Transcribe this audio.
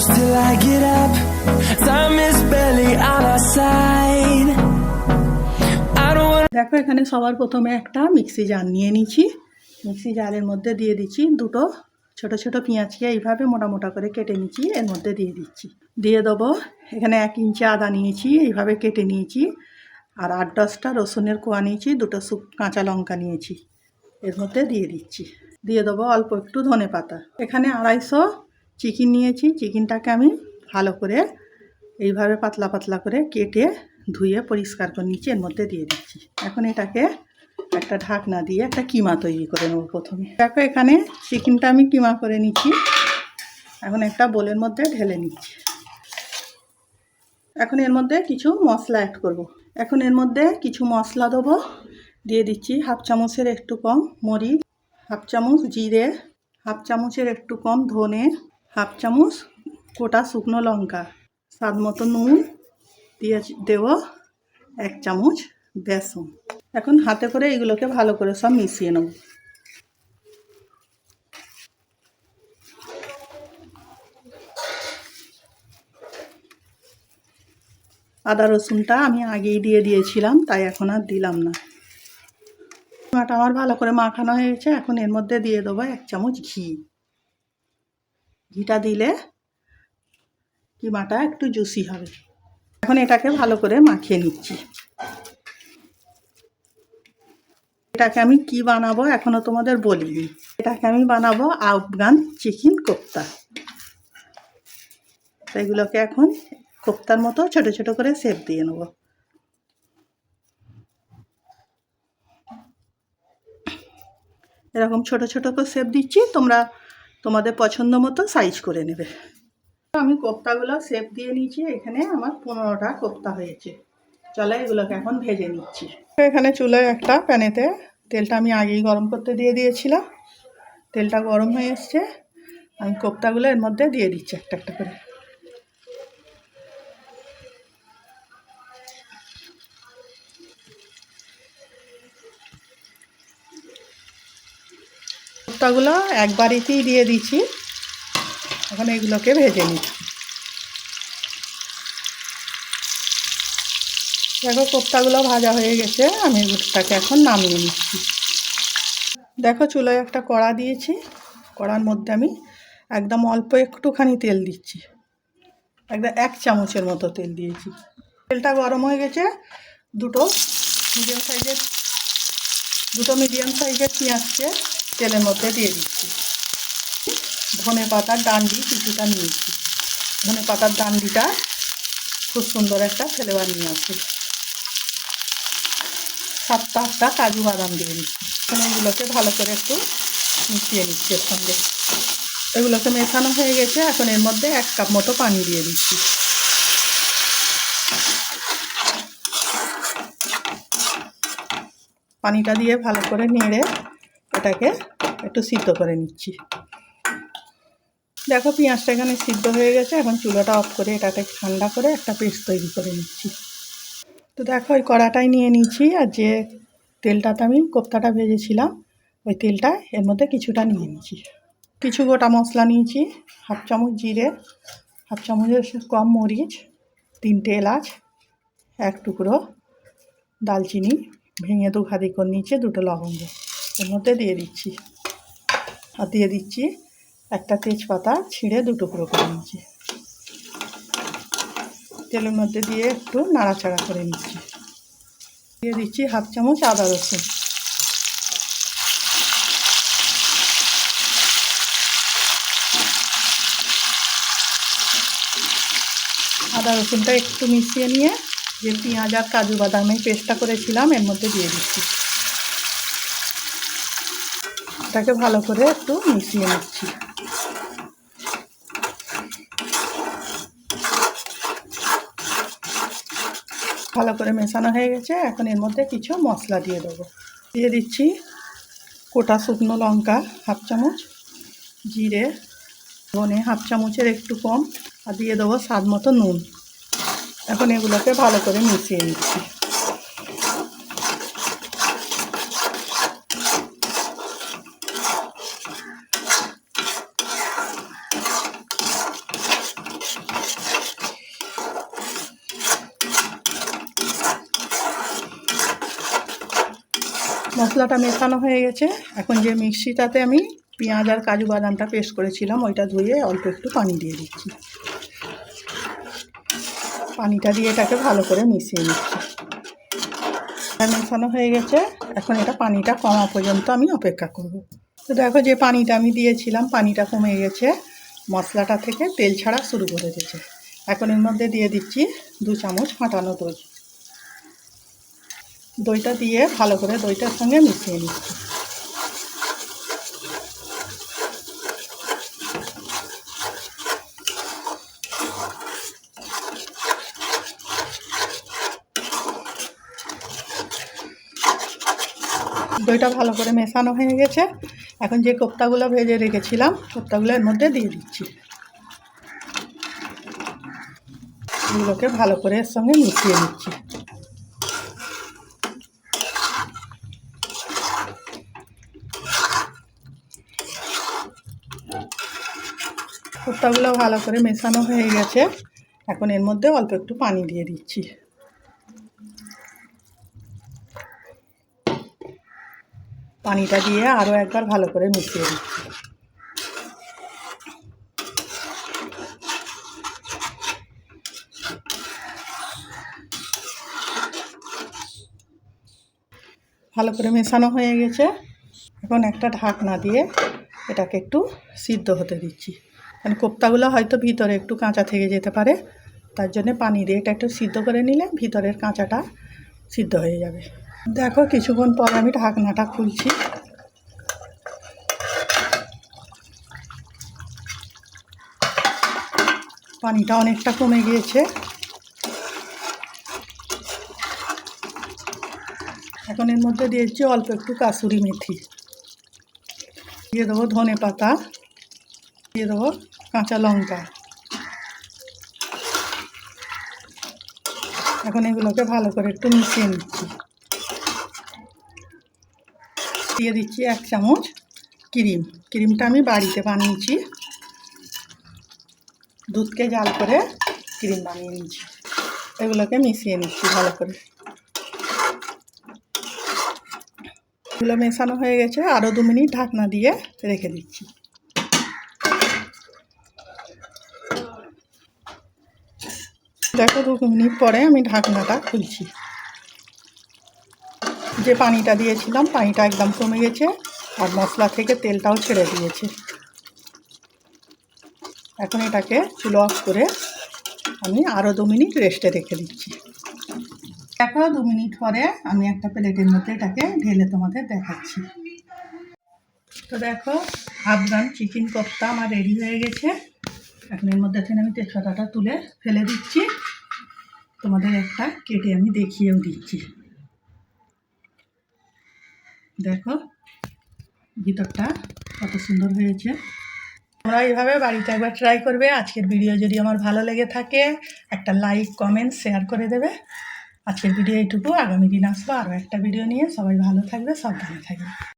close till I get up. Time is barely on our side. দেখো, এখানে সবার প্রথমে একটা মিক্সি জার নিয়ে নিচ্ছি। মিক্সি জারের মধ্যে দিয়ে দিচ্ছি দুটো ছোট ছোট পেঁয়াজকে এইভাবে মোটা মোটা করে কেটে নিচ্ছি, এর মধ্যে দিয়ে দিচ্ছি। দিয়ে দেবো, এখানে এক ইঞ্চি আদা নিয়েছি, এইভাবে কেটে নিয়েছি। আর আট দশটা রসুনের কোয়া নিয়েছি, দুটো শুক, কাঁচা লঙ্কা নিয়েছি। এর মধ্যে দিয়ে দিচ্ছি। দিয়ে দেবো অল্প একটু ধনে পাতা এখানে আড়াইশো চিকেন নিয়েছি। চিকেনটাকে আমি ভালো করে এইভাবে পাতলা পাতলা করে কেটে ধুয়ে পরিষ্কার করে নিচ্ছি এর মধ্যে দিয়ে দিচ্ছি। এখন এটাকে একটা ঢাকনা দিয়ে একটা কিমা তৈরি করে নেব প্রথমে। দেখো এখানে চিকেনটা আমি কিমা করে নিচ্ছি। এখন একটা বোলের মধ্যে ঢেলে নিচ্ছি। এখন এর মধ্যে কিছু মশলা অ্যাড করব। এখন এর মধ্যে কিছু মশলা দেবো। দিয়ে দিচ্ছি হাফ চামচের একটু কম মরিচ, হাফ চামচ জিরে, হাফ চামচের একটু কম ধনে হাফ চামচ গোটা শুকনো লঙ্কা। স্বাদ মতো নুন দিয়ে দেব এক চামচ বেসন। এখন হাতে করে এগুলোকে ভালো করে সব মিশিয়ে নেব। আদা রসুনটা আমি আগেই দিয়ে দিয়েছিলাম, তাই এখন আর দিলাম না। মাটা আমার ভালো করে মাখানো হয়েছে এখন এর মধ্যে দিয়ে দেবো এক চামচ ঘি। ঘিটা দিলে কিমাটা একটু জুসি হবে। এখন এটাকে ভালো করে মাখিয়ে নিচ্ছি। এটাকে আমি কি বানাবো এখনও তোমাদের বলিনি। এটাকে আমি বানাবো আফগান চিকেন কোপ্তা। এগুলোকে এখন কোপ্তার মতো ছোট ছোট করে সেপ দিয়ে নেব। এরকম ছোট ছোট করে সেপ দিচ্ছি, তোমরা তোমাদের পছন্দ মতো সাইজ করে নেবে। আমি কোপ্তাগুলো সেপ দিয়ে নিয়েছি, এখানে আমার পনেরোটা কোপ্তা হয়েছে। চলো এগুলোকে এখন ভেজে নিচ্ছি। এখানে চুলায় একটা প্যানেতে তেলটা আমি আগেই গরম করতে দিয়ে দিয়েছিলাম। তেলটা গরম হয়ে এসছে। আমি কোপ্তাগুলো এর মধ্যে দিয়ে দিচ্ছি একটা একটা করে। কোপ্তাগুলো একবারেতেই দিয়ে দিচ্ছি। এখন এগুলোকে ভেজে নিচ্ছি। দেখো কোপ্তাগুলো ভাজা হয়ে গেছে, আমি এগুলোটাকে এখন নামিয়ে নিচ্ছি। দেখো চুলোয় একটা কড়া দিয়েছি, কড়ার মধ্যে আমি একদম অল্প একটুখানি তেল দিচ্ছি। একদম এক চামচের মতো তেল দিয়েছি। তেলটা গরম হয়ে গেছে, দুটো মিডিয়াম সাইজের দুটো মিডিয়াম সাইজের পেঁয়াজকে তেলের মধ্যে দিয়ে দিচ্ছি। ধনে পাতার ডান্ডি কিছুটা নিয়েছি। ধনে পাতার ডান্ডিটা খুব সুন্দর একটা ফ্লেভার নিয়ে আসে সাতটা আটটা কাজু বাদাম দিয়ে এখন এগুলোকে ভালো করে একটু মিশিয়ে নিচ্ছি এর সঙ্গে। এগুলোকে মেশানো হয়ে গেছে। এখন এর মধ্যে এক কাপ মতো পানি দিয়ে দিচ্ছি। পানিটা দিয়ে ভালো করে নেড়ে এটাকে একটু সিদ্ধ করে নিচ্ছি। দেখো পেঁয়াজটা এখানে সিদ্ধ হয়ে গেছে, এখন চুলোটা অফ করে এটাকে ঠান্ডা করে একটা পেস্ট তৈরি করে নিচ্ছি। তো দেখো ওই কড়াটাই নিয়ে নিচ্ছি, আর যে তেলটাতে আমি কোপ্তাটা ভেজেছিলাম, ওই তেলটা এর মধ্যে কিছুটা নিয়ে নিচ্ছি। কিছু গোটা মশলা নিয়েছি, হাফ চামচ জিরে, হাফ চামচের কম মরিচ তিনটে এলাচ, এক টুকরো দালচিনি, ভেঙে দু খাদি করে নিচে দুটো লবঙ্গ। এর মধ্যে দিয়ে দিচ্ছি। আর দিয়ে দিচ্ছি একটা তেজপাতা ছিঁড়ে দু টুকরো করে নিচ্ছি। তেলের মধ্যে দিয়ে একটু নাড়াচাড়া করে নিচ্ছি। দিয়ে দিচ্ছি হাফ চামচ আদা রসুন। আদা রসুনটা একটু মিশিয়ে নিয়ে যে পেঁয়াজ আর কাজু বাদামের পেস্টটা করেছিলাম, এর মধ্যে দিয়ে দিচ্ছি। এটাকে ভালো করে একটু মিশিয়ে নিচ্ছি। ভালো করে মেশানো হয়ে গেছে, এখন এর মধ্যে কিছু মশলা দিয়ে দেবো। দিয়ে দিচ্ছি কোটা শুকনো লঙ্কা হাফ চামচ, জিরে, ধনে হাফ চামচের একটু কম, আর দিয়ে দেবো স্বাদ মতো নুন। এখন এগুলোকে ভালো করে মিশিয়ে নিচ্ছি। মশলাটা মেশানো হয়ে গেছে। এখন যে মিক্সিটাতে আমি পেঁয়াজ আর কাজু বাদামটা পেস্ট করেছিলাম, ওইটা ধুয়ে অল্প একটু পানি দিয়ে দিচ্ছি। পানিটা দিয়ে এটাকে ভালো করে মিশিয়ে নিচ্ছি। মেশানো হয়ে গেছে। এখন এটা পানিটা কমা পর্যন্ত আমি অপেক্ষা করব। তো দেখো যে পানিটা আমি দিয়েছিলাম, পানিটা কমে গেছে। মশলাটা থেকে তেল ছাড়া শুরু করে দিয়েছে। এখন এর মধ্যে দিয়ে দিচ্ছি দু চামচ ফাটানো দই। দইটা দিয়ে ভালো করে দইটার সঙ্গে মিশিয়ে নিচ্ছি। দইটা ভালো করে মেশানো হয়ে গেছে। এখন যে কোপ্তাগুলো ভেজে রেখেছিলাম, কোপ্তাগুলো এর মধ্যে দিয়ে দিচ্ছি। এগুলোকে ভালো করে এর সঙ্গে মিশিয়ে নিচ্ছি। কোপ্তাগুলো ভালো করে মেশানো হয়ে গেছে। এখন এর মধ্যে অল্প একটু পানি দিয়ে দিচ্ছি। পানিটা দিয়ে আরও একবার ভালো করে মিশিয়ে দিচ্ছি। ভালো করে মেশানো হয়ে গেছে। এখন একটা ঢাকনা দিয়ে এটাকে একটু সিদ্ধ হতে দিচ্ছি। মানে কোপ্তাগুলো হয়তো ভিতরে একটু কাঁচা থেকে যেতে পারে, তার জন্য পানি দিয়ে এটা একটু সিদ্ধ করে নিলে ভিতরের কাঁচাটা সিদ্ধ হয়ে যাবে। দেখো কিছুক্ষণ পর আমি ঢাকনাটা খুলছি। পানিটা অনেকটা কমে গিয়েছে। এখন এর মধ্যে দিয়েছি অল্প একটু কাসুরি মেথি। দিয়ে দেবো ধনে পাতা। দিয়ে দেবো কাঁচা লঙ্কা। এখন এগুলোকে ভালো করে একটু মিশিয়ে নিচ্ছি। দিয়ে দিচ্ছি এক চামচ ক্রিম। ক্রিমটা আমি বাড়িতে বানিয়েছি। দুধকে জাল করে ক্রিম বানিয়ে নিচ্ছি। এগুলোকে মিশিয়ে নিচ্ছি ভালো করে। এগুলো মেশানো হয়ে গেছে। আরও দু মিনিট ঢাকনা দিয়ে রেখে দিচ্ছি। দেখো দু মিনিট পরে আমি ঢাকনাটা খুলছি। যে পানিটা দিয়েছিলাম, পানিটা একদম কমে গেছে আর মশলা থেকে তেলটাও ছেড়ে দিয়েছে। এখন এটাকে চুলো অফ করে আমি আরও দু মিনিট রেস্টে রেখে দিচ্ছি। দেখো দু মিনিট পরে আমি একটা প্লেটের মধ্যে এটাকে ঢেলে তোমাদের দেখাচ্ছি। তো দেখো আফগান চিকেন কোপ্তা আমার রেডি হয়ে গেছে। এখন এর মধ্যে থেকে আমি তেজপাতাটা তুলে ফেলে দিচ্ছি। তোমাদের একটা কেটে আমি দেখিয়েও দিচ্ছি। দেখো, ভিতরটা কত সুন্দর হয়েছে। তোমরা এইভাবে বাড়িতে একবার ট্রাই করবে। আজকের ভিডিও যদি আমার ভালো লেগে থাকে, একটা লাইক কমেন্ট শেয়ার করে দেবে। আজকের ভিডিও এইটুকু। আগামী দিন আসব আরও একটা ভিডিও নিয়ে। সবাই ভালো থাকবে, সাবধানে থাকবে।